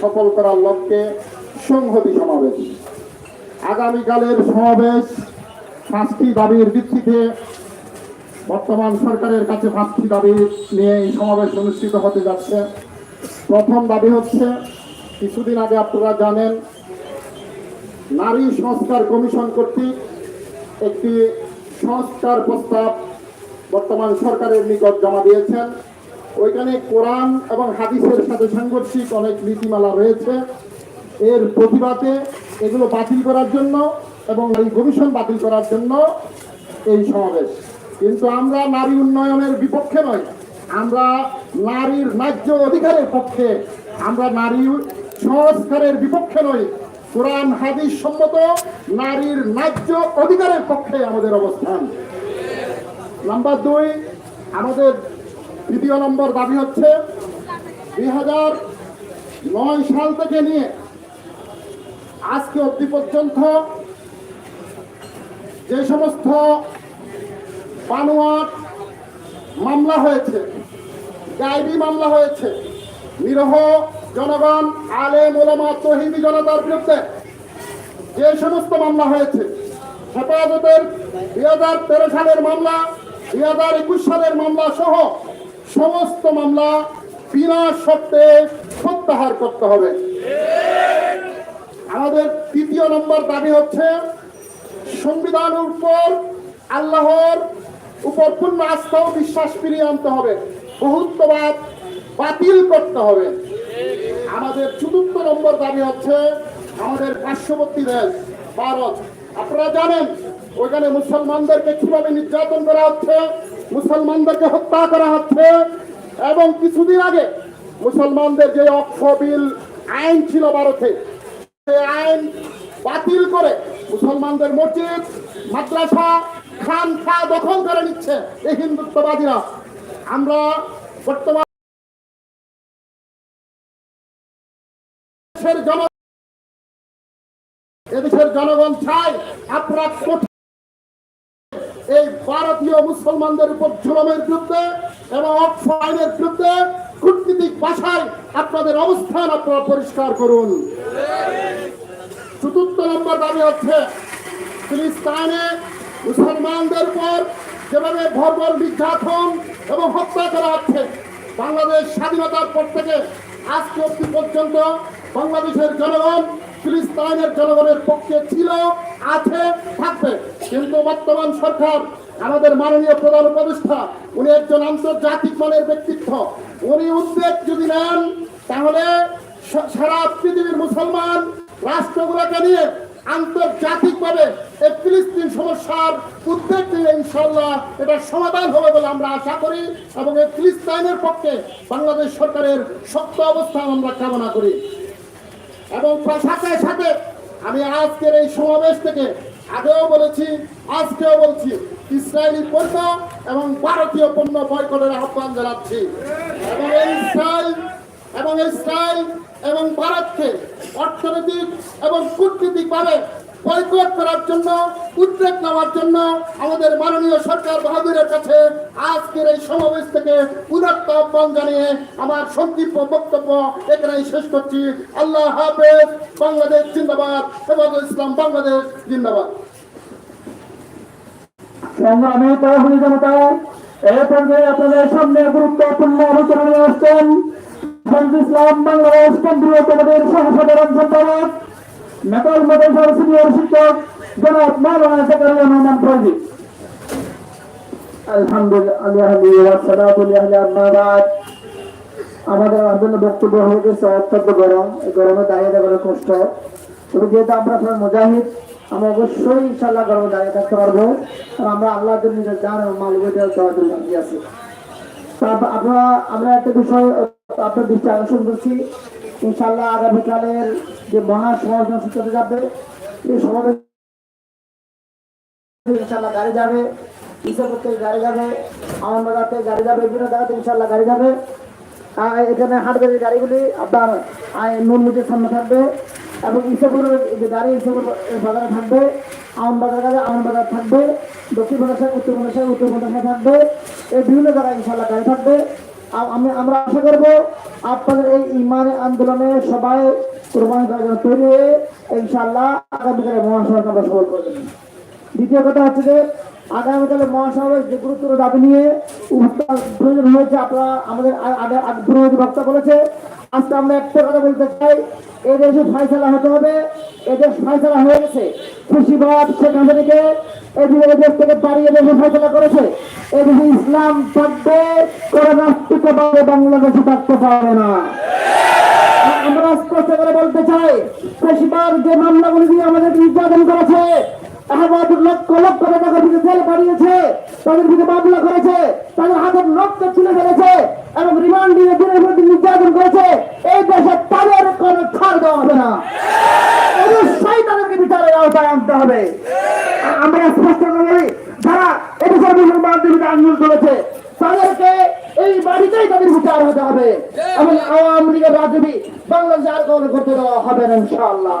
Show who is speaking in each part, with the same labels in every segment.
Speaker 1: সফল করার লক্ষ্যে সংহতি সমাবেশ। আগামীকালের সমাবেশ পাঁচটি দাবির ভিত্তিতে বর্তমান সরকারের কাছে পাঁচটি দাবি নিয়ে এই সমাবেশ অনুষ্ঠিত হতে যাচ্ছে। প্রথম দাবি হচ্ছে, কিছুদিন আগে আপনারা জানেন, নারী সংস্কার কমিশন কর্তৃক একটি সংস্কার প্রস্তাব বর্তমান সরকারের নিকট জমা দিয়েছেন। ওইখানে কোরআন এবং হাদিসের সাথে সাংঘর্ষিক অনেক নীতিমালা রয়েছে। এর প্রতিবাদে এগুলো বাতিল করার জন্য এবং এই কমিশন বাতিল করার জন্য এই সমাবেশ। কিন্তু আমরা নারী উন্নয়নের বিপক্ষে নই। আমরা নারীর ন্যায্য অধিকারের পক্ষে, আমরা নারী সংস্কারের বিপক্ষে নই। কোরআন, হাদিস সম্মত নারীর ন্যায্য অধিকারের পক্ষে আমাদের অবস্থান। নাম্বার দুই, আমাদের দ্বিতীয় নম্বর দাবি হচ্ছে দুই হাজার নয় সাল থেকে নিয়ে আজকে অবধি পর্যন্ত যে সমস্ত বানোয়াট মামলা হয়েছে গাইবি মামলা হয়েছে, নিরহ জনগণ আলে ওলামা তহিদি জনতার বিরুদ্ধে যে সমস্ত মামলা হয়েছে, হেফাজতের দুই হাজার তেরো সালের মামলা, দুই হাজার একুশ সালের মামলা সহ সমস্ত মামলা বিনা শর্তে প্রত্যাহার করতে হবে। আমাদের তৃতীয় নম্বর দাবি হচ্ছে, সংবিধানের উপর আল্লাহর উপর পূর্ণ আস্থা ও বিশ্বাস ফিরিয়ে আনতে হবে। বহুত্ববাদ বাতিল করতে হবে। আমাদের চতুর্থ নম্বর দাবি হচ্ছে, আমাদের পার্শ্ববর্তী দেশ, ভারত। আপনারা জানেন, ওইখানে মুসলমানদেরকে কীভাবে নির্যাতন করা হচ্ছে? মুসলমানদেরকে হত্যা করা হচ্ছে এবং কিছুদিন আগে মুসলমানদের যে অক্ষ বিল আইন ছিল ভারতে, সেই আইন বাতিল করে মুসলমানদের মসজিদ, মাদ্রাসা, খান খা দখল করে নিচ্ছে এই হিন্দুত্ববাদীরা। আমরা বর্তমান এদেশের জনগণ চায় আপনারা ভারতীয় মুসলমানদের উপর জুলমের বিরুদ্ধে এবং অক্ষ আইনের বিরুদ্ধে কূটনীতিক ভাষায় আপনাদের অবস্থান আপনারা পরিষ্কার করুন। চতুর্থ নম্বর দাবি হচ্ছে ফিলিস্তানে মুসলমানদের উপর যেভাবে ভরবর নির্যাতন এবং হত্যা করা হচ্ছে, বাংলাদেশ স্বাধীনতার পর থেকে আজকে অব্দি পর্যন্ত বাংলাদেশের জনগণ ফিলিস্তাইনের জনগণের পক্ষে ছিল, আছে, থাকবে। কিন্তু বর্তমান সরকার আমাদের মাননীয় প্রধান উপদেষ্টা, উনি একজন আন্তর্জাতিক মানের ব্যক্তিত্ব। উনি উদ্বেগ যদি নেন, তাহলে সারা পৃথিবীর মুসলমান রাষ্ট্রগুলোকে নিয়ে আন্তর্জাতিকভাবে এই ফিলিস্তিন সমস্যার উদ্বেগ নিয়ে ইনশাল্লাহ এটার সমাধান হবে বলে আমরা আশা করি এবং এই ফিলিস্তাইনের পক্ষে বাংলাদেশ সরকারের শক্ত অবস্থান আমরা কামনা করি। এবং সাথে সাথে আমি আজকের এই সমাবেশ থেকে আগেও বলেছি, আজকেও বলছি ইসরায়েলি পণ্য এবং ভারতীয় পণ্য বয়কটের আহ্বান জানাচ্ছি। এবং এই ইসরায়েল, এবং ইসরায়েল, এবং ভারতকে অর্থনৈতিক এবং কূটনীতিকভাবে বয়কট করার জন্য, উদ্যোগ নেওয়ার জন্য আমাদের মাননীয় সরকার বাহাদুরের কাছে আজকের এই সমাবেশ থেকে উদাত্ত আহ্বান জানিয়ে আমার সংক্ষিপ্ত বক্তব্য এখানেই শেষ করছি। আল্লাহ হাফেজ, বাংলাদেশ জিন্দাবাদ ইসলাম, বাংলাদেশ জিন্দাবাদ।
Speaker 2: সংগ্রামী তহবিল জনতা, এই পর্যায়ে আপনাদের সামনে গুরুত্বপূর্ণ আলোচনা নিয়ে আসছেন ইসলাম বাংলাদেশ কেন্দ্রীয় কমিটির সহসাধারণ সম্পাদক সিনিয়র শিক্ষক জনাব মাওলানা জাকারিয়া আলহামদুলিল্লাহ আমাদের আন্দোলন বক্তব্য হয়ে গেছে অত্যন্ত গরম গরমে দাঁড়িয়ে থাকার কষ্ট। তবে যেহেতু আমরা সবাই মুজাহিদ, আমরা অবশ্যই ইনশাল্লাহ গর্ব দাঁড়িয়ে থাকতে পারব। আর আমরা আল্লাহ নিজের জান এবং মাল বইটা দেওয়ার লাগিয়ে আছি। আপনারা, আমরা একটা বিষয় আপনার দৃষ্টি আকর্ষণ করছি। ইনশাল্লাহ আগামীকালের যে মহা সমাজ অনুষ্ঠিত যাবে এই সমাবেশ ইনশাল্লাহ গাড়ি যাবে ইসাপুর থেকে গাড়ি যাবে আমার বাজার থেকে গাড়ি যাবে, বিভিন্ন জায়গাতে ইনশাল্লাহ গাড়ি যাবে। আর এখানে হাটবাড়ির গাড়িগুলি আপনার নুনমুটির সামনে থাকবে। এবং ইসাপুরের যে গাড়ি ইসাপুর বাজারে থাকবে আমন বাজার গাড়ি আমন বাজার থাকবে, দক্ষিণ প্রদেশে উত্তর প্রদেশে উত্তর প্রদেশে থাকবে, এই বিভিন্ন জায়গায় ইনশাল্লাহ গাড়ি থাকবে। আমি আমরা আশা করব
Speaker 3: আপনাদের এই ইমানে আন্দোলনে সবাই কোরবানি তৈরি হয়ে ইনশাআল্লাহ আগামীকালে মহাসভাকে আমরা সফল করে দেবেন দ্বিতীয় কথা হচ্ছে যে আগামীকালে মহাসভায় যে গুরুত্বপূর্ণ দাবি নিয়ে প্রয়োজন হয়েছে, আপনারা আমাদের আগে আগে পূর্ববর্তী বক্তা বলেছে আজকে আমরা একটা কথা বলতে চাই। এই দেশে ফয়সালা হতে হবে। এদেশ ফয়সালা হয়ে গেছে। খুশিবাদ শেখ হাসিনাকে এদিকে এদেশ থেকে পাড়িয়ে দেশে ফয়সালা করেছে। এদেশে ইসলাম থাকবে করে নাস্তিকবাদে বাংলাদেশে থাকতে পারবে না। আমরা স্পষ্ট করে বলতে চাই বেশিরভাগ যে মামলাগুলি দিয়ে আমাদের নির্যাতন করেছে আহমদ লক্ষ লক্ষ টাকা থেকে জেল বাড়িয়েছে তাদের দিকে মামলা করেছে, তাদের হাতের রক্ত তুলে ফেলেছে এবং রিমান্ড দিয়ে দিনের মধ্যে নির্যাতন করেছে। এই দেশে তাদের কোনো ছাড় দেওয়া হবে না। অবশ্যই তাদেরকে বিচারের আওতায় আনতে হবে। আমরা স্পষ্ট যারা আন্দোলন চলেছে তাদেরকে এই বাড়িতেই তাদের বিচার হতে হবে। এবং আওয়ামী লীগের রাজনীতি বাংলাদেশে আর করতে দেওয়া হবে না, ইনশাআল্লাহ।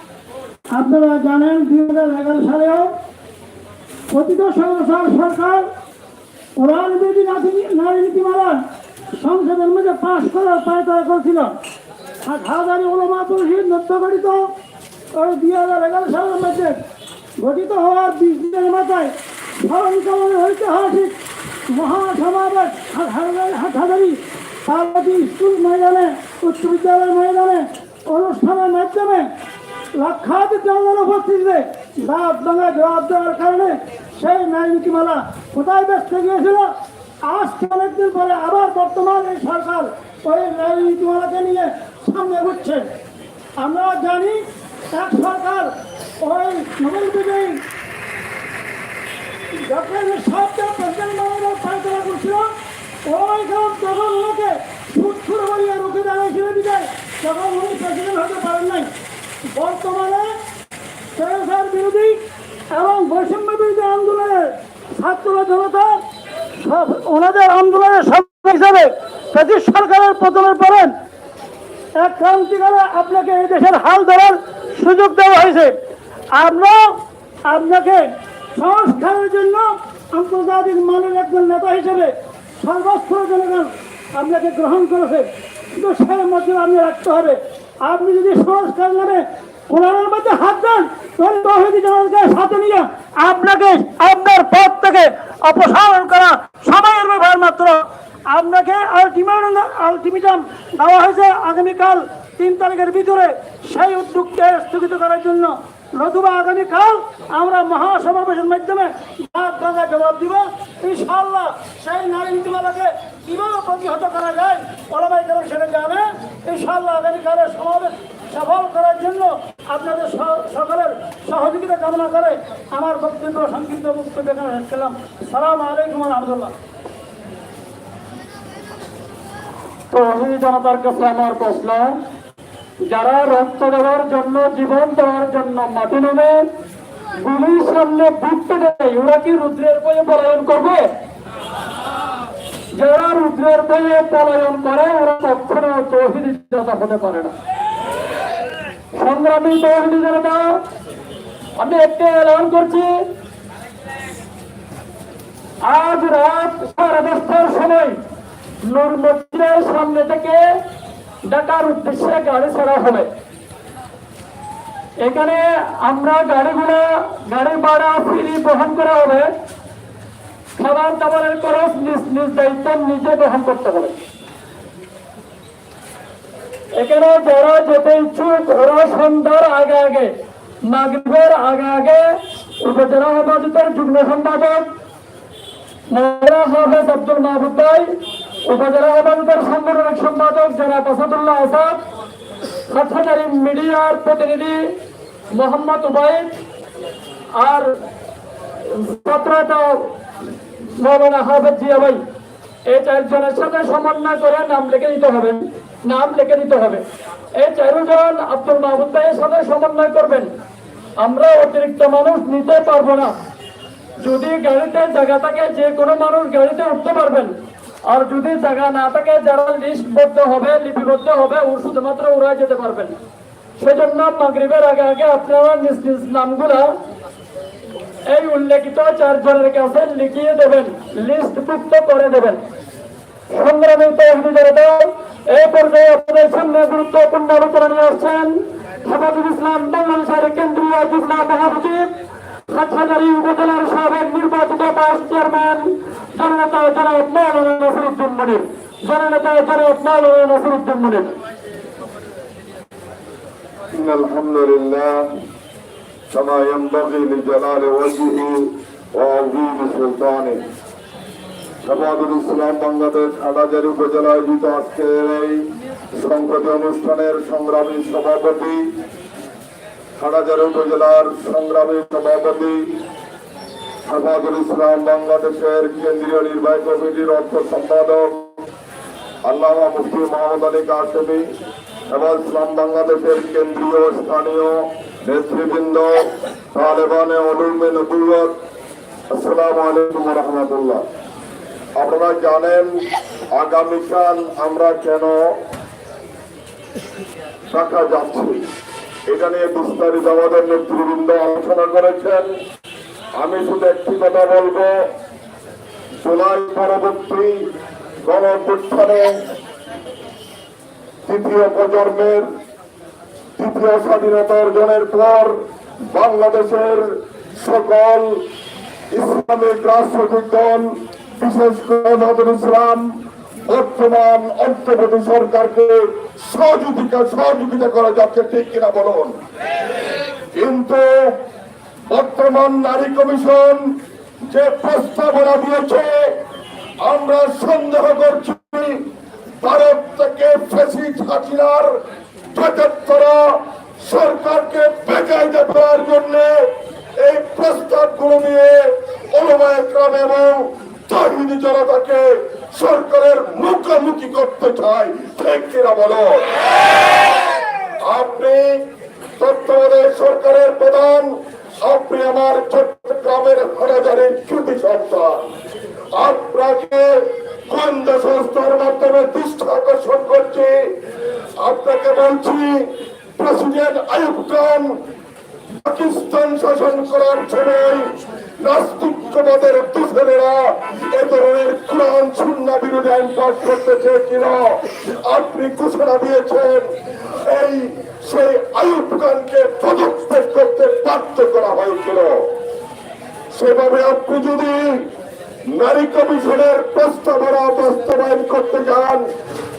Speaker 4: আপনারা জানেন দুই হাজার এগারো সালেও কথিত সংসার সরকার কোরআন বিরোধী নারী নীতিমালা সংসদের মধ্যে পাশ করার পায়তারা করেছিল। আর হাজারি ওলমা পরিষদ নদ্য গঠিত ওই দুই হাজার এগারো সালের মধ্যে গঠিত হওয়ার বিশ দিনের মাথায় স্মরণকালের ঐতিহাসিক মহাসমাবেশ হাটহাজারি পার্বতী স্কুল ময়দানে, উচ্চ বিদ্যালয় ময়দানে অনুষ্ঠানের মাধ্যমে লক্ষাধিক জনগণ উপস্থিতিতে দাঁত ভাঙা জবাব দেওয়ার কারণে সেই ন্যায় নীতিমালা কোথায় ব্যস্ত গিয়েছিল? আজ অনেকদিন পরে আবার বর্তমান এই সরকার ওই ন্যায় নীতিমালাকে নিয়ে সামনে উঠছে আমরা জানি এক সরকার ওই নোবেল বিজয়ী ডক্টর সবচেয়ে প্রেসিডেন্ট মহোদয় ফায়সলা করছিল। ওই গ্রাম তখন ওনাকে সুৎখুর বলিয়া রুখে দাঁড়িয়েছিল বিদায়। তখন উনি প্রেসিডেন্ট হতে পারেন নাই। বর্তমানে স্বৈরাচার বিরোধী এবং বৈষম্য বিরোধী আন্দোলনের ছাত্র জনতা ওনাদের আন্দোলনের সব হিসাবে ব্রিটিশ সরকারের পতনের পরেন। এক ক্রান্তিকালে আপনাকে এই দেশের হাল ধরার সুযোগ দেওয়া হয়েছে। আমরা আপনাকে সংস্কারের জন্য আন্তর্জাতিক মানের একজন নেতা হিসেবে সর্বস্তর জনগণ আপনাকে গ্রহণ করেছে। কিন্তু সেই মধ্যে আপনি রাখতে হবে। আপনি যদি সংস্কার নামে কোরআনের মধ্যে হাত দেন, তাহলে তহিদি জনগণকে সাথে নিয়ে আপনাকে, আপনার পদ থেকে অপসারণ করা সময়ের ব্যাপার মাত্র। আপনাকে আলটিমেটাম আলটিমেটাম দেওয়া হয়েছে আগামীকাল তিন তারিখের ভিতরে। সেই উদ্যোগকে স্থগিত করার জন্য নতুবা আগামীকাল আমরা মহাসমাবেশের মাধ্যমে ভাগ ভাঙা জবাব দিব। ইনশাআল্লাহ সেই নারী নীতিমালাকে কীভাবে প্রতিহত করা যায়, ওলামাই কেন সেটা জানে। ইনশাআল্লাহ আগামীকালের সমাবেশ সফল করার জন্য আপনাদের সকলের সহযোগিতা কামনা করে আমার বক্তব্য সংক্ষিপ্ত বক্তব্য এখানে শেষ করলাম। সালাম আলাইকুম রহমতুল্লাহ।
Speaker 3: তহিদি জনতার কাছে আমার প্রশ্ন, যারা রক্ত দেওয়ার জন্য, জীবন দেওয়ার জন্য মাটি নেবে গুলির সামনে বুটতে দেয় ওরা কি রুদ্রের বয়ে পলায়ন করবে? যারা রুদ্রের বয়ে পলায়ন করে, ওরা কখনো তহিদি হতে পারে না। সংগ্রামী তহিদি জনতা, আমি একটি এলান করছি। আজ রাত সাড়ে দশটার সময় নূর মসজিদের সামনে থেকে ঢাকার উদ্দেশ্যে গাড়ি ছাড়া হবে। এখানে আমরা গাড়িগুলো, গাড়ি ভাড়া, ফ্রি বহন করা হবে। খাবার দাবারের খরচ নিজ নিজ দায়িত্ব নিজে বহন করতে হবে। এখানে যারা যেতে ইচ্ছুক সন্ধ্যার আগে আগে, মাগরিবের আগে আগে উপজেলা হেফাজতের যুগ্ম সম্পাদক হাফেজ আব্দুল মাহবুব ভাই, উপজেলা হেফাজতের সাংগঠনিক সম্পাদক জনাব আসাদুল্লাহ আসাদ, হাটহাজারি মিডিয়ার প্রতিনিধি মোহাম্মদ উবাইদ আর ছাত্রটা মৌলানা হাফেজ জিয়া ভাই। এই চারজনের সাথে সমন্বয় করে নাম লিখে দিতে হবে। নাম লিখে দিতে হবে। এই চারজন আব্দুল মাহমুদ ভাইয়ের সাথে সমন্বয় করবেন। আমরা অতিরিক্ত মানুষ নিতে পারব না। যদি গাড়িতে জায়গা থাকে, যে কোনো মানুষ গাড়িতে উঠতে পারবেন। আর যদি জায়গা না থাকে, যারা লিস্টবদ্ধ হবে, লিপিবদ্ধ হবে, ও শুধুমাত্র ওরা যেতে পারবেন। সেজন্য মাগরিবের আগে আগে আপনারা নিজ নিজ নামগুলা এই উল্লেখিত চারজনের কাছে লিখিয়ে দেবেন, লিস্টভুক্ত করে দেবেন। সংগ্রামী তহবিল জনতা এই পর্যায়ে আপনাদের সামনে গুরুত্বপূর্ণ আলোচনা নিয়ে আসছেন হেফাজুল ইসলাম বাংলাদেশের কেন্দ্রীয় যুগ্ম মহাসচিব হাটহাজারী উপজেলার সাবেক নির্বাচিত ভাইস চেয়ারম্যান জননেতা জনাব মাওলানা নসরুদ্দিন মনির জননেতা জনাব মাওলানা নসরুদ্দিন মনির
Speaker 5: إن الحمد لله كما ينبغي لجلال وجهه وعظيم سلطانه সমাজুল ইসলাম বাংলাদেশ হাটাজারি উপজেলা আয়োজিত আজকের এই সংকট অনুষ্ঠানের সংগ্রামী সভাপতি হাটাজারি উপজেলার সংগ্রামী সভাপতি সমাজুল ইসলাম বাংলাদেশের কেন্দ্রীয় নির্বাহী কমিটির অর্থ সম্পাদক আল্লামা মুফতি মোহাম্মদ আলী কাসেমি এবং ইসলাম বাংলাদেশের কেন্দ্রীয় স্থানীয় নেতৃবৃন্দ, তালেবানে অলুমে নবুয়ত আসসালামু আলাইকুম রহমতুল্লাহ। আপনারা জানেন আগামীকাল আমরা কেন দেখা যাচ্ছি? এটা নিয়ে বিস্তারিত আমাদের নেতৃবৃন্দ আলোচনা করেছেন। আমি শুধু একটি কথা বলব, জুলাই পরবর্তী গণঅভ্যুত্থানে তৃতীয় প্রজন্মের, তৃতীয় স্বাধীনতা অর্জনের পর বাংলাদেশের সকল ইসলামিক দল বিশেষ করে বর্তমান অন্তর্বর্তী সরকারকে সহযোগিতা সহযোগিতা করা যাচ্ছে ঠিক কিনা বলুন। কিন্তু বর্তমান নারী কমিশন যে প্রস্তাবনা দিয়েছে, আমরা সন্দেহ করছি ভারত থেকে ফেসিস হাসিনার করা সরকারকে বেকায়দা করার জন্য এই প্রস্তাবগুলো নিয়ে ক্রম এবং তহিনী জনতাকে সরকারের মুখোমুখি করতে চায়, ঠিক বলো? আপনি তত্ত্বাবধায়ক সরকারের প্রধান, আপনি আমার চট্টগ্রামের হাজারের ছুটি সন্তান আপনাকে গোয়েন্দা সংস্থার মাধ্যমে দৃষ্টি আকর্ষণ করছি? আপনাকে বলছি, প্রেসিডেন্ট আইব খান পাকিস্তান শাসন করার সময় নাস্তিকবাদের দূষণেরা এ ধরনের কোরআন সুন্না বিরোধী আইন পাশ করতে চেয়েছিল। আপনি ঘোষণা দিয়েছেন, এই সেই আয়ুব খানকে পদক্ষেপ করতে বাধ্য করা হয়েছিল। সেভাবে আপনি যদি নারী কমিশনের প্রস্তাবনা বাস্তবায়ন করতে যান,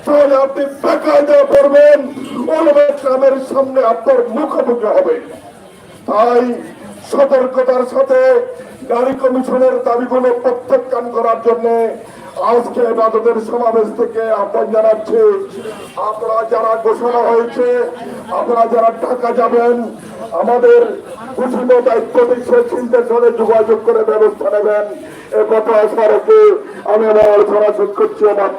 Speaker 5: তাহলে আপনি বেকায়দা করবেন, ওলমা ইসলামের সামনে আপনার মুখোমুখি হবে। তাই সতর্কতার সাথে নারী কমিশনের দাবিগুলো প্রত্যাখ্যান করার জন্য আজকে এবাদতের সমাবেশ থেকে আহ্বান জানাচ্ছি। আপনারা যারা ঘোষণা হয়েছে, আপনারা যারা ঢাকা যাবেন, আমাদের যোগাযোগ করে ব্যবস্থা নেবেন। এ কথা আমি আমার আলোচনা করছি, আমার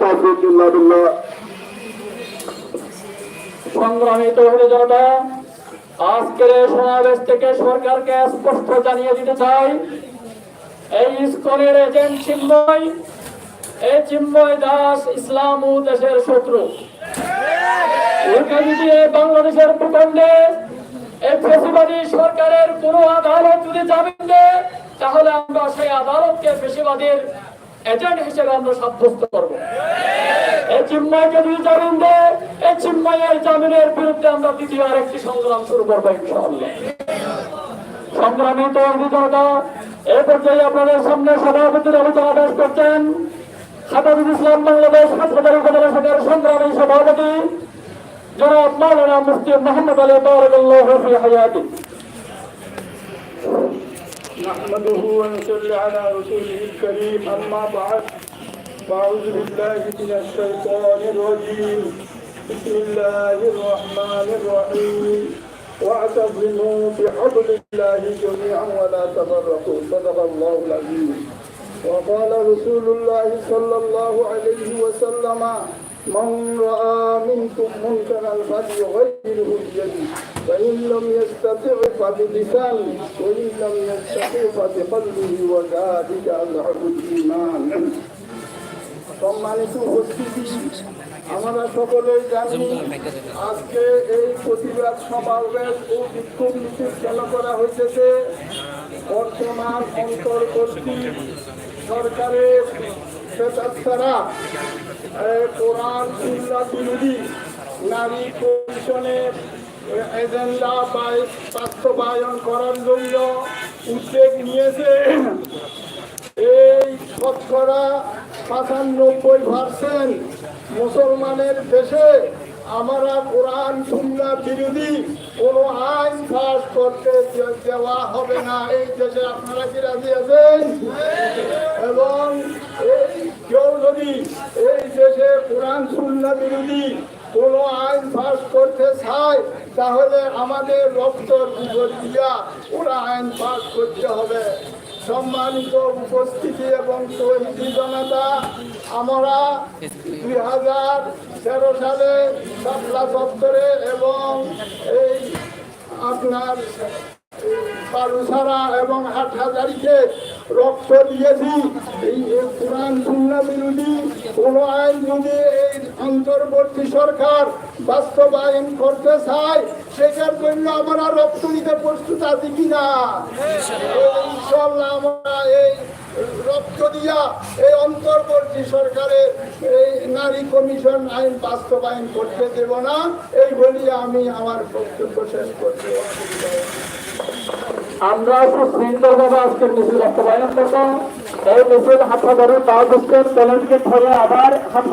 Speaker 3: সংগ্রামী জনতা, আজকের সমাবেশ থেকে সরকারকে স্পষ্ট জানিয়ে দিতে চাই এই ইস্কনের এজেন্ট চিন্ময়, এই চিন্ময় দাস ইসলাম ও দেশের শত্রু। বাংলাদেশের ভূখণ্ডে এই সরকারের কোন আদালত যদি জামিন তাহলে আমরা সেই আদালতকে ফেসিবাদীর এজেন্ট হিসেবে আমরা সাব্যস্ত করব। এই চিন্ময়কে যদি জামিন এই চিন্ময়ের জামিনের বিরুদ্ধে আমরা দ্বিতীয় আরেকটি সংগ্রাম শুরু করব ইনশাআল্লাহ। সংগ্রামী তরুণ জনতা এই পর্যায়ে আপনাদের সামনে সভাপতির আলোচনা পেশ করছেন হাফাজুল ইসলাম বাংলাদেশ হাসপাতাল উপজেলা শাখার সংগ্রামী সভাপতি জনাব মাওলানা মুফতি মোহাম্মদ আলী বারাকাল্লাহু ফি হায়াতি
Speaker 4: نحمده ونصلي على رسوله الكريم أما بعد فأعوذ بالله من الشيطان الرجيم بسم الله الرحمن الرحيم واعتصموا بحبل الله جميعا ولا تفرقوا صدق الله العظيم
Speaker 6: وقال رسول الله صلى الله عليه وسلم من رأى منكم منكرا فليغيره بيده فإن لم يستطع فبلسانه وإن لم يستطع فبقلبه وذلك أضعف الإيمان সম্মানিত উপস্থিতি আমরা সকলেই জানি, আজকে এই প্রতিবাদ সমাবেশ ও বিক্ষোভ মিছিল কেন করা হয়েছে বর্তমান অন্তর্বর্তী সরকারের স্বেচ্ছারা কোরআন সুন্না বিরোধী নারী কমিশনের এজেন্ডা বাস্তবায়ন করার জন্য উদ্যোগ নিয়েছে। এই শতকরা পাঁচানব্বই পার্সেন্ট মুসলমানের দেশে আমরা কোরআন, সুন্না বিরোধী কোনো আইন পাস করতে দেওয়া হবে না। এই দেশে আপনারা কি রাজি আছেন? এবং এই কেউ যদি এই দেশে কোরআন, সুন্না বিরোধী কোনো আইন পাস করতে চায়, তাহলে আমাদের উপর দিয়া ওরা আইন পাস করতে হবে। সম্মানিত উপস্থিতি এবং শহীদি জনতা, আমরা দুই হাজার তেরো সালে শাপলা চত্বরে এবং এই আপনার বালুসারা এবং হাটহাজারিকে রক্ত দিয়েছি এই কোরআন সুন্না বিরোধী কোন আইন যদি এই অন্তর্বর্তী সরকার বাস্তবায়ন করতে চায়, সেটার জন্য আমরা রক্ত দিতে প্রস্তুত আছি কিনা? ইনশাল্লাহ আমরা এই রক্ত দিয়া এই অন্তর্বর্তী সরকারের এই নারী কমিশন আইন বাস্তবায়ন করতে দেব না। এই বলি আমি আমার বক্তব্য শেষ করতে
Speaker 3: আমরা